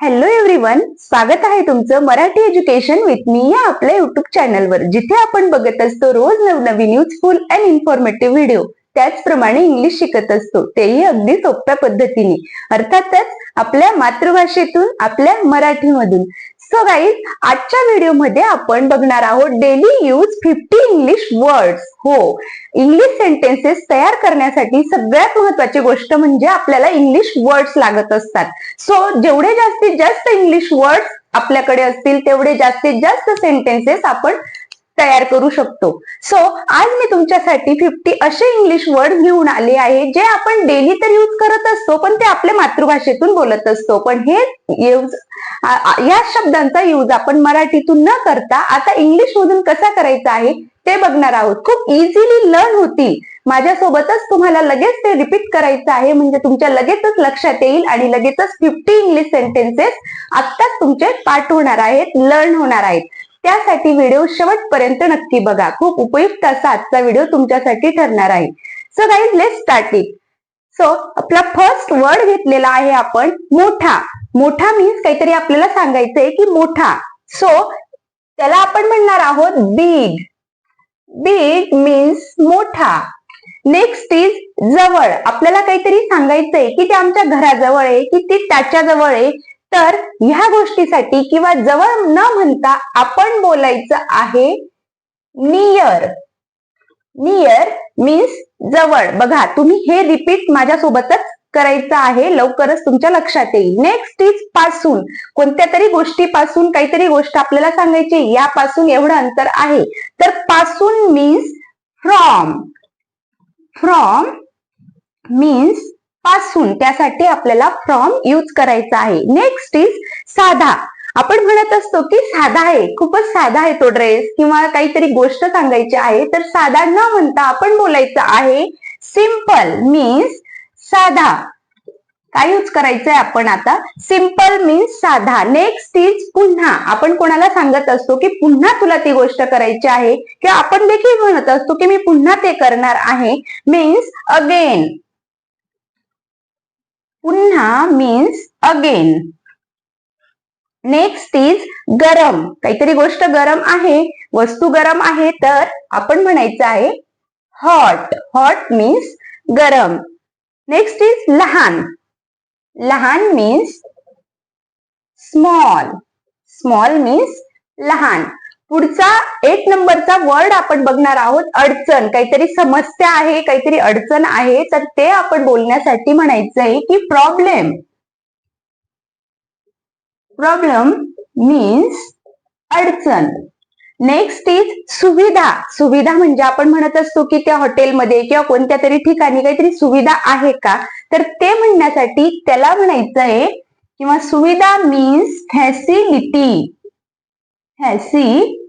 Hello everyone स्वागत आहे तुमचं मराठी एज्युकेशन विथ मी या आपल्या युट्यूब चॅनलवर जिथे आपण बघत असतो रोज नवनवीन युजफुल अँड इन्फॉर्मेटिव्ह व्हिडिओ त्याचप्रमाणे इंग्लिश शिकत असतो. तेही अगदी सोप्या पद्धतीने. अर्थातच आपल्या मातृभाषेतून आपल्या मराठीमधून. सो गाईज आजच्या व्हिडिओमध्ये आपण बघणार आहोत daily use fifty English words हो इंग्लिश सेंटेन्सेस तयार करण्यासाठी सगळ्यात महत्वाची गोष्ट म्हणजे आपल्याला इंग्लिश वर्ड्स लागत असतात. सो जेवढे जास्तीत जास्त इंग्लिश वर्ड्स आपल्याकडे असतील तेवढे जास्तीत जास्त सेंटेन्सेस आपण तयार करू शकतो. सो आज मी तुमच्यासाठी फिफ्टी असे इंग्लिश वर्ड घेऊन आले आहे जे आपण डेली तर यूज करत असतो पण ते आपल्या मातृभाषेतून बोलत असतो. पण हे यूज या शब्दांचा यूज आपण मराठीतून न करता आता इंग्लिश मधून कसा करायचा आहे ते बघणार आहोत. खूप इझिली लर्न होतील. माझ्यासोबतच तुम्हाला लगेच ते रिपीट करायचं आहे म्हणजे तुमच्या लगेचच लक्षात येईल आणि लगेचच फिफ्टी इंग्लिश सेंटेन्सेस आत्ताच तुमचे पाठ होणार आहेत लर्न होणार आहेत. त्यासाठी व्हिडिओ शेवटपर्यंत नक्की बघा. खूप उपयुक्त असा आजचा व्हिडिओ तुमच्यासाठी ठरणार आहे. So guys let start it so आपला फर्स्ट वर्ड घेतलेला आहे आपण मोठा. मोठा मीन्स काहीतरी आपल्याला सांगायचंय की मोठा. सो त्याला आपण म्हणणार आहोत बिग बिग मीन्स मोठा. नेक्स्ट इज जवळ. आपल्याला काहीतरी सांगायचंय की ते आमच्या घराजवळ आहे की ती त्याच्याजवळ आहे. तर ह्या गोष्टीसाठी किंवा जवळ न म्हणता आपण बोलायचं आहे नियर नियर मीन्स जवळ. बघा तुम्ही हे रिपीट माझ्यासोबतच करायचं आहे. लवकरच तुमच्या लक्षात येईल. नेक्स्ट इजपासून. कोणत्या तरी गोष्टीपासून काहीतरी गोष्ट आपल्याला सांगायची यापासून एवढं अंतर आहे. तर पासून मीन्स फ्रॉम फ्रॉम मीन्स पासून त्यासाठी आपल्याला फ्रॉम यूज करायचा आहे. नेक्स्ट इज साधा. आपण म्हणत असतो की साधा आहे. खूपच साधा आहे तो ड्रेस किंवा काहीतरी गोष्ट सांगायची आहे तर साधा न म्हणता आपण बोलायचं आहे सिंपल मीन्स साधा. काय यूज करायचंय आपण आता? सिंपल मीन्स साधा. नेक्स्ट इज पुन्हा. आपण कोणाला सांगत असतो की पुन्हा तुला ती गोष्ट करायची आहे? किंवा आपण देखील म्हणत असतो की मी पुन्हा ते करणार आहे. मीन्स अगेन पुन्हा मीन्स अगेन नेक्स्ट इज गरम. काहीतरी गोष्ट गरम आहे वस्तू गरम आहे तर आपण म्हणायचं आहे हॉट हॉट मीन्स गरम. नेक्स्ट इज लहान. लहान मीन्स स्मॉल स्मॉल मीन्स लहान. पुढचा एक नंबरचा वर्ड आपण बघणार आहोत अडचण. काहीतरी समस्या आहे काहीतरी अडचण आहे तर ते आपण बोलण्यासाठी म्हणायचं आहे की प्रॉब्लेम प्रॉब्लेम मीन्स अडचण. नेक्स्ट इज सुविधा. सुविधा म्हणजे आपण म्हणत असतो की त्या हॉटेलमध्ये किंवा कोणत्या तरी ठिकाणी काहीतरी सुविधा आहे का? तर ते म्हणण्यासाठी त्याला म्हणायचं आहे किंवा सुविधा मीन्स फॅसिलिटी फॅसिलिटी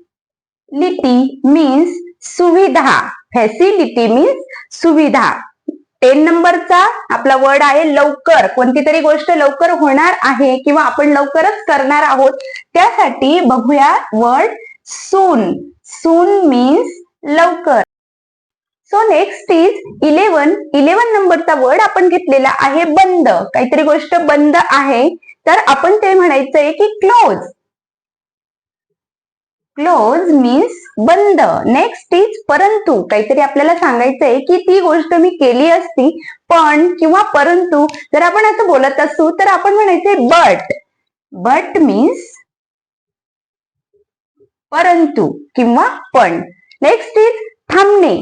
मीन्स सुविधा. फॅसिलिटी मीन्स सुविधा. टेन नंबरचा आपला वर्ड आहे लवकर. कोणती तरी गोष्ट लवकर होणार आहे किंवा आपण लवकरच करणार आहोत त्यासाठी बघूया वर्ड सून सून मीन्स लवकर. So next is eleven eleven नंबरचा वर्ड आपण घेतलेला आहे बंद. काहीतरी गोष्ट बंद आहे. तर आपण ते म्हणायचंय की क्लोज क्लोज मीन्स बंद. नेक्स्ट इज परंतु. काहीतरी आपल्याला सांगायचंय की ती गोष्ट मी केली असती पण किंवा परंतु जर आपण असं बोलत असू तर आपण म्हणायचंय बट बट मीन्स परंतु किंवा पण. नेक्स्ट इज थांबणे.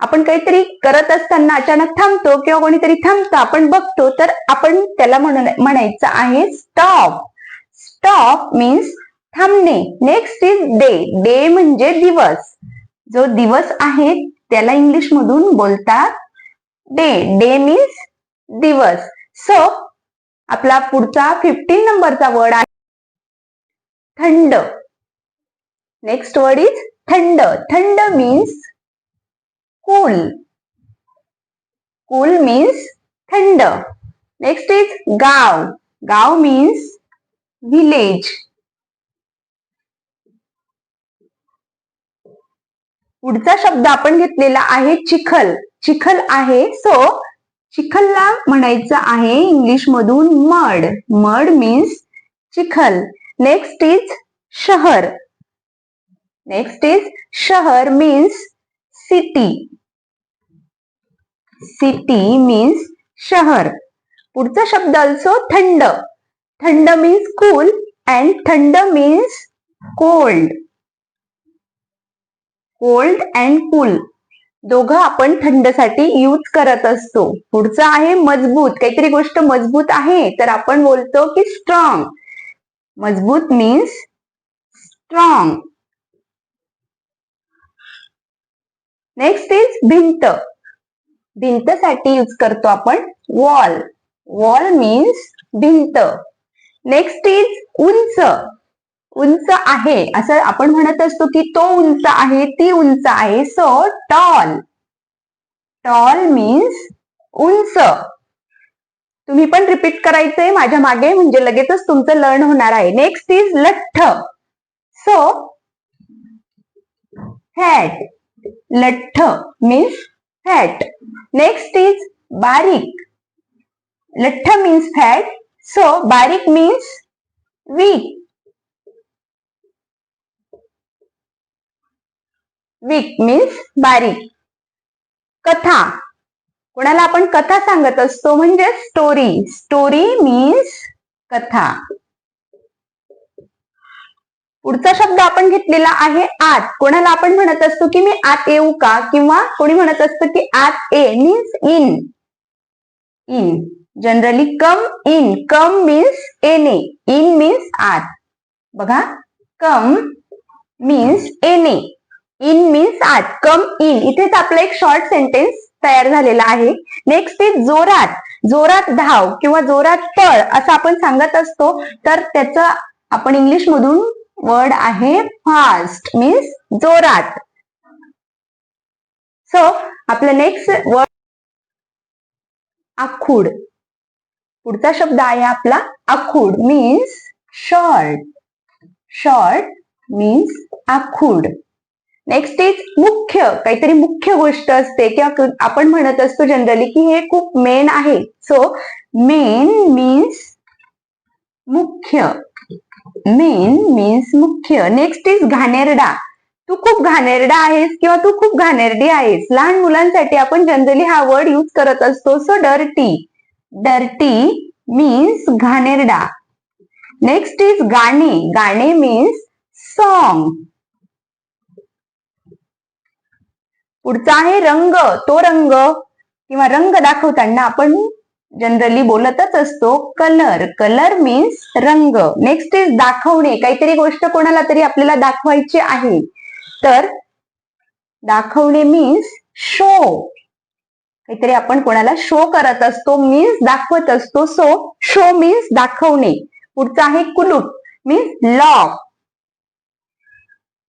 आपण काहीतरी करत असताना अचानक थांबतो किंवा कोणीतरी थांबतो आपण बघतो तर आपण त्याला म्हणायचं आहे स्टॉप स्टॉप मीन्स थांबणे. नेक्स्ट इज डे डे म्हणजे दिवस. जो दिवस आहे त्याला इंग्लिश मधून बोलतात डे डे मीन्स दिवस. सो आपला पुढचा फिफ्टीन नंबरचा वर्ड आहे थंड. नेक्स्ट वर्ड इज थंड. थंड मीन्स कूल कूल मीन्स थंड. नेक्स्ट इज गाव. गाव मीन्स विलेज पुढचा शब्द आपण घेतलेला आहे चिखल. चिखल आहे सो चिखलला म्हणायचं आहे इंग्लिश मधून मड. मड मीन्स चिखल. नेक्स्ट इज शहर. नेक्स्ट इज शहर मीन्स सिटी सिटी मीन्स शहर. पुढचा शब्द अल्सो थंड. थंड मीन्स कूल अँड थंड means cold cold and cool दोघं आपण थंडसाठी यूज करत असतो. पुढचं आहे मजबूत. काहीतरी गोष्ट मजबूत आहे तर आपण बोलतो की स्ट्रॉंग मजबूत मीन्स स्ट्रॉंग नेक्स्ट इज भिंत. भिंतसाठी यूज करतो आपण वॉल वॉल मीन्स भिंत. नेक्स्ट इज उंच. उंच आहे. असं आपण म्हणत असतो की तो उंच आहे ती उंच आहे. सो टॉल टॉल मीन्स उंच. तुम्ही पण रिपीट करायचंय माझ्या मागे म्हणजे लगेचच तुमचं लर्न होणार आहे. नेक्स्ट इज लठ्ठ. सो हॅट लठ्ठ मीन्स फॅट नेक्स्ट इज बारीक. लठ्ठ मीन्स फॅट सो बारीक मीन्स वीक वीक मीन्स बारीक. कथा. कोणाला आपण कथा सांगत असतो म्हणजे स्टोरी स्टोरी मीन्स कथा. पुढचा शब्द आपण घेतलेला आहे आत. कोणाला आपण म्हणत असतो की मी आत येऊ का? किंवा कोणी म्हणत असतं की आत ए means in in generally come in come means एने इन मीन्स आत. बघा. कम मीन्स एने इन मीन्स आत कम इन इथेच आपलं एक शॉर्ट सेंटेन्स तयार झालेला आहे. नेक्स्ट इज जोरात. जोरात धाव किंवा जोरात पळ असं आपण सांगत असतो. तर त्याचं आपण इंग्लिश मधून वर्ड आहे फास्ट मीन्स जोरात. सो आपलं नेक्स्ट वर्ड आखूड. पुढचा शब्द आहे आपला आखूड मीन्स शॉर्ट शॉर्ट मीन्स आखूड. नेक्स्ट इज मुख्य काहीतरी मुख्य गोष्ट असते किंवा आपण म्हणत असतो जनरली की हे खूप मेन आहे. सो मेन मीन्स मुख्य. मेन मीन्स मुख्य. नेक्स्ट इज घाणेरडा. तू खूप घाणेरडा आहेस किंवा तू खूप घाणेरडी आहेस? लहान मुलांसाठी आपण जनरली हा वर्ड यूज करत असतो. सो डर्टी डर्टी मीन्स घाणेरडा. नेक्स्ट इज गाणे. गाणे मीन्स सॉन्ग पुढचा आहे रंग. तो रंग किंवा रंग दाखवताना आपण जनरली बोलतच असतो कलर कलर मीन्स रंग. नेक्स्ट इज दाखवणे. काहीतरी गोष्ट कोणाला तरी आपल्याला दाखवायची आहे. तर दाखवणे मीन्स शो काहीतरी आपण कोणाला शो करत असतो मीन्स दाखवत असतो. सो शो मीन्स दाखवणे. पुढचा आहे कुलूप. मीन्स लॉक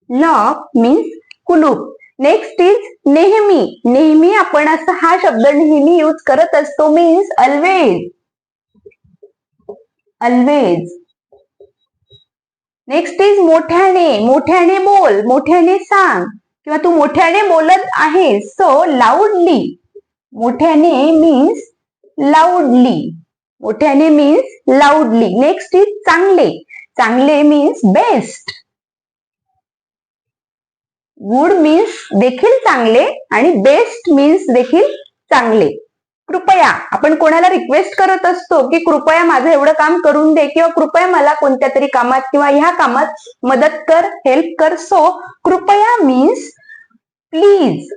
लॉक मीन्स कुलूप. नेक्स्ट इज नेहमी. नेहमी आपण असं हा शब्द नेहमी यूज करत असतो means always always next is मोठ्याने. मोठ्याने बोल. मोठ्याने सांग. किंवा तू मोठ्याने बोलत आहेस सो लाऊडली मोठ्याने मीन्स लाऊडली मोठ्याने मीन्स लाऊडली नेक्स्ट इज चांगले. चांगले मीन्स बेस्ट गुड मीन्स देखील चांगले आणि बेस्ट मीन्स देखील चांगले. कृपया आपण कोणाला रिक्वेस्ट करत असतो की कृपया माझं एवढं काम करून दे किंवा कृपया मला कोणत्या तरी कामात किंवा ह्या कामात मदत कर हेल्प कर. सो कृपया मीन्स प्लीज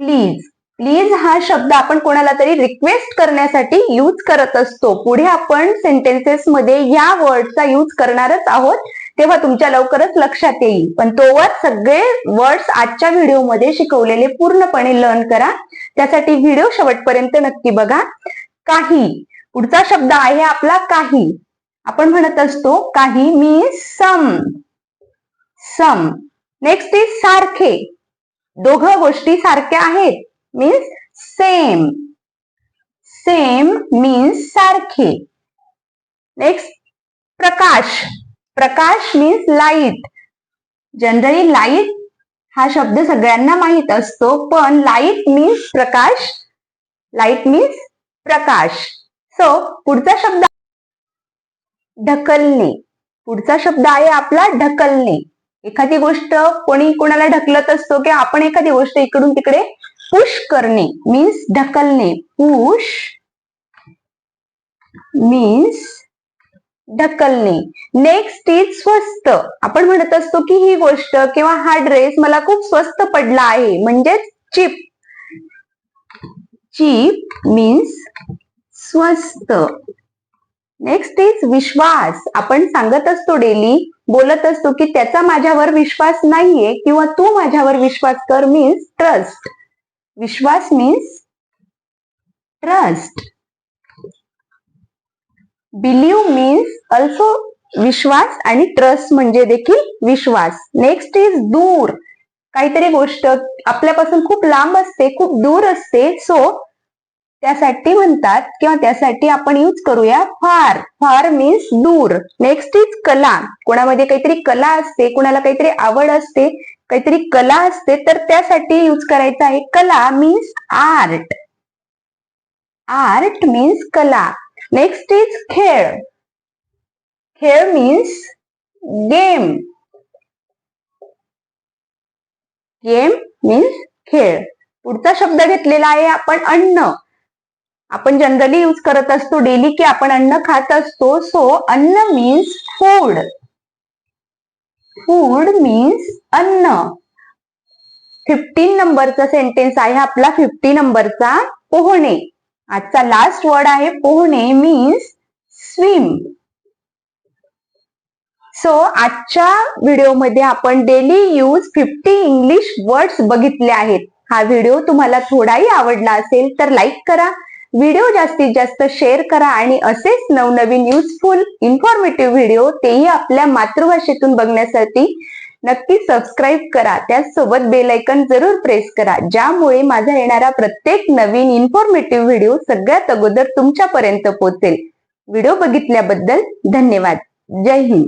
प्लीज प्लीज हा शब्द आपण कोणाला तरी रिक्वेस्ट करण्यासाठी यूज करत असतो. पुढे आपण सेंटेन्सेस मध्ये या वर्डचा यूज करणारच आहोत. तेव्हा तुमच्या लवकरच लक्षात येईल. पण तोवर सगळे वर्ड्स आजच्या व्हिडिओमध्ये शिकवलेले पूर्णपणे लर्न करा. त्यासाठी व्हिडिओ शेवटपर्यंत नक्की बघा. काही. पुढचा शब्द आहे आपला काही. आपण म्हणत असतो काही means some some next is सारखे. दोघं गोष्टी सारख्या आहेत. मीन्स सेम सेम मीन्स सारखे. नेक्स्ट प्रकाश. प्रकाश मीन्स लाइट जनरली लाइट हा शब्द सगळ्यांना माहीत असतो पण लाइट मीन्स प्रकाश लाइट मीन्स प्रकाश. सो पुढचा शब्द ढकलणे. पुढचा शब्द आहे आपला ढकलणे. एखादी गोष्ट कोणी कोणाला ढकलत असतो किंवा आपण एखादी गोष्ट इकडून तिकडे पुश करणे मीन्स ढकलणे. पुश मीन्स ढकलणे. नेक्स्ट इज स्वस्त. आपण म्हणत असतो की ही गोष्ट किंवा हा ड्रेस मला खूप स्वस्त पडला आहे. म्हणजेच चिप चीप मीन्स स्वस्त. नेक्स्ट इज विश्वास. आपण सांगत असतो डेली बोलत असतो की त्याचा माझ्यावर विश्वास नाहीये किंवा तू माझ्यावर विश्वास कर मीन्स ट्रस्ट विश्वास means trust believe means also विश्वास आणि ट्रस्ट म्हणजे देखील विश्वास. नेक्स्ट इज दूर. काहीतरी गोष्ट आपल्यापासून खूप लांब असते खूप दूर असते. सो त्यासाठी म्हणतात किंवा त्यासाठी आपण यूज करूया फार. फार मीन्स दूर. नेक्स्ट इज कला. कोणामध्ये काहीतरी कला असते कोणाला काहीतरी आवड असते काहीतरी कला असते तर त्यासाठी यूज करायचं आहे कला मीन्स आर्ट आर्ट मीन्स कला. नेक्स्ट इज खेळ खेळ मीन्स गेम गेम मीन्स खेळ पुढचा शब्द घेतलेला आहे आपण अन्न. आपण जनरली यूज करत असतो डेली की आपण अन्न खात असतो. सो अन्न मीन्स फूड फूड मीन्स अन्न. फिफ्टीन नंबरचा सेंटेन्स आहे आपला फिफ्टी नंबरचा पोहणे. आजचा लास्ट वर्ड आहे पोहणे मीन्स स्विम सो आजच्या व्हिडिओमध्ये आपण daily use fifty English words बघितले आहेत. हा व्हिडिओ तुम्हाला थोडाही आवडला असेल तर लाईक करा. व्हिडिओ जास्तीत जास्त शेअर करा आणि असेच नवनवीन युजफुल इन्फॉर्मेटिव्ह व्हिडिओ तेही आपल्या मातृभाषेतून बघण्यासाठी नक्की सबस्क्राईब करा. त्याचसोबत बेलायकन जरूर प्रेस करा. ज्यामुळे माझा येणारा प्रत्येक नवीन इन्फॉर्मेटिव्ह व्हिडिओ सगळ्यात अगोदर तुमच्यापर्यंत पोहोचेल. व्हिडिओ बघितल्याबद्दल धन्यवाद. जय हिंद.